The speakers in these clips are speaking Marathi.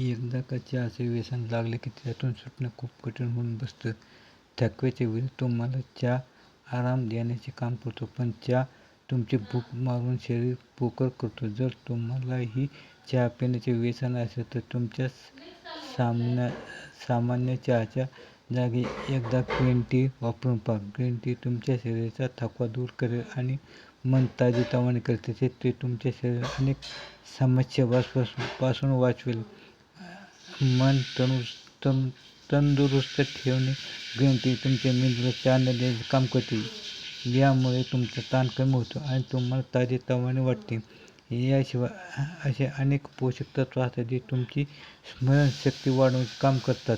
एकदा का असे व्यसन लागले की त्यातून सुटणं खूप कठीण होऊन बसतं. थकव्याच्या वेळी तुम्हाला चहा आराम देण्याचे काम करतो पण चहा तुमची भूक मारून शरीर पोकर करतो. जर तुम्हालाही चहा पिण्याचे व्यसन असेल तर तुमच्या सामन्या सामान्य चहाच्या जागी एकदा ग्रीन टी वापरून पहा. ग्रीन टी तुमच्या शरीराचा थकवा दूर करेल आणि मन ताजेतवाने करेल ते तुमच्या शरीर अनेक समस्यापासून पासून वाचवेल. मन तनु तन तंदुरुस्त ठेवणे ग्रीन टी तुमच्या मेंदूला चालना देण्याचे काम करते. यामुळे तुमचा ताण कमी होतो आणि तुम्हाला ताजेतवाने वाटते. याशिवाय असे अनेक पोषक तत्व असतात जे तुमची स्मरणशक्ती वाढवण्याचे काम करतात.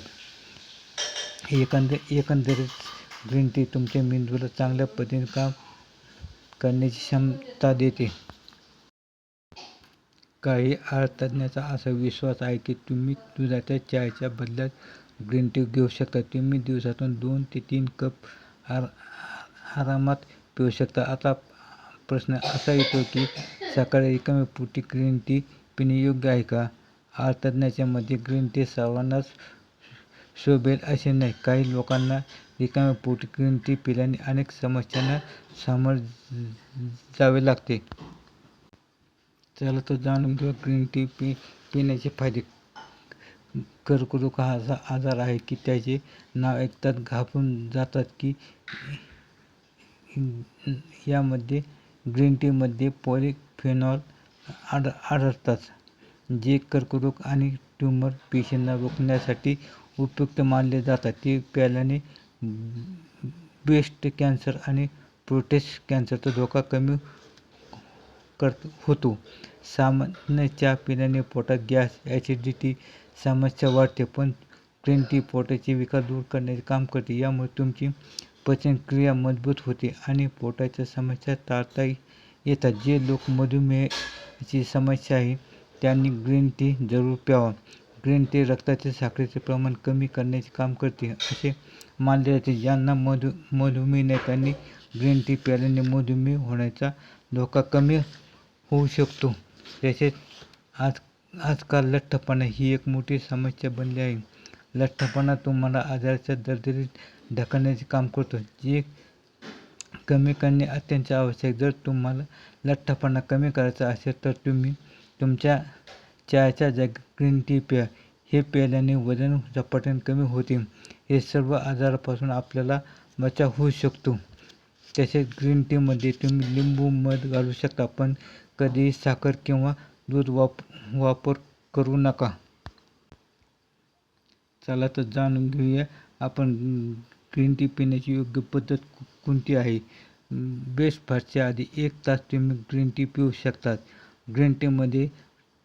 एकंदर एकंदरीत ग्रीन टी तुमच्या मेंदूला चांगल्या पद्धतीने काम करण्याची क्षमता देते. काही आहारतज्ज्ञांचा असा विश्वास आहे की तुम्ही दुधाच्या चहाच्या बदल्यात ग्रीन टी घेऊ शकता. तुम्ही दिवसातून दोन ते तीन कप आर आरामात पिऊ शकता. आता प्रश्न असा येतो की सकाळी रिकाम्या पोटी ग्रीन टी पिणे योग्य आहे का? आहारतज्ज्ञांच्या मते ग्रीन टी सर्वांनाच शोभेल असे नाही. काही लोकांना रिकाम्या पोटी ग्रीन टी पिल्याने अनेक समस्यांना सामोर जावे लागते. चला तर जाणून घेऊ ग्रीन टी पि पिण्याचे फायदे कर्करोग हा असा आजार आहे की त्याचे नाव ऐकतात घाबरून जातात की यामध्ये ग्रीन टीमध्ये पॉलिफेनॉल आढ आढळतात जे कर्करोग आणि ट्यूमर पेशींना रोखण्यासाठी उपयुक्त मानले जातात. ते प्यायल्याने ब्रेस्ट कॅन्सर आणि प्रोटेस्ट कॅन्सरचा धोका कमी कर होतो. सामान्य चहा पिल्याने पोटात गॅस ॲसिडिटी समस्या वाढते पण ग्रीन टी पोटाचे विकार दूर करण्याचे काम करते. यामुळे तुमची पचनक्रिया मजबूत होते आणि पोटाच्या समस्या टाळता येतात. जे लोक मधुमेहाची समस्या आहे त्यांनी ग्रीन टी जरूर प्यावा. ग्रीन टी रक्तातील साखरेचे प्रमाण कमी करण्याचे काम करते असे मानले जाते. ज्यांना मधु मधुमेह नाही त्यांनी ग्रीन टी प्याल्याने मधुमेह होण्याचा धोका कमी होऊ शकतो. तसेच आज आजकाल लठ्ठपणा ही एक मोठी समस्या बनली आहे. लठ्ठपणा तुम्हाला आजाराच्या दरदरीत ढकलण्याचे काम करतो. जे कमी करणे अत्यंत आवश्यक. जर तुम्हाला लठ्ठपणा कमी करायचा असेल तर तुम्ही तुमच्या चहाच्या जागी ग्रीन टी प्या. हे प्यायल्याने वजन झपाट्याने कमी होते. हे सर्व आजारापासून आपल्याला बचाव होऊ शकतो. तसेच ग्रीन टीमध्ये तुम्ही लिंबू मध घालू शकता. पण कधीही साखर किंवा दूध वाप वापर करू नका. चला तर जाणून घेऊया आपण ग्रीन टी पिण्याची योग्य पद्धत कोणती आहे? ब्रेकफास्टच्या आधी एक तास तुम्ही ग्रीन टी पिऊ शकतात. ग्रीन टीमध्ये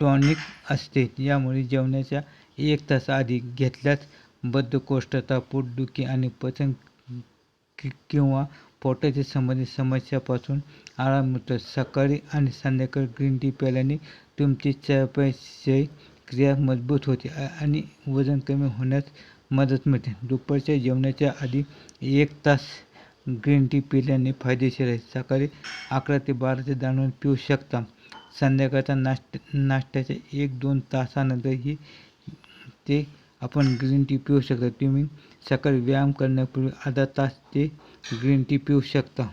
टॉनिक असते. यामुळे जेवणाच्या एक तास आधी घेतल्यास बद्धकोष्ठता पोटदुखी आणि पचन कि किंवा पोटाच्या संबंधित समस्यापासून आराम मिळतो. सकाळी आणि संध्याकाळी ग्रीन टी प्यायल्याने तुमची चयापचय क्रिया मजबूत होते आणि वजन कमी होण्यास मदत मिळते. दुपारच्या जेवणाच्या आधी एक तास ग्रीन टी पिल्याने फायदेशीर आहे. सकाळी अकरा ते बाराचे दाणून पिऊ शकता. संध्याकाळचा नाश्त्या नाश्त्याच्या एक दोन तासानंतरही ते आपण ग्रीन टी पिऊ शकता. तुम्ही सकाळी व्यायाम करण्यापूर्वी अर्धा तास ते ग्रीन टी पिऊ शकता.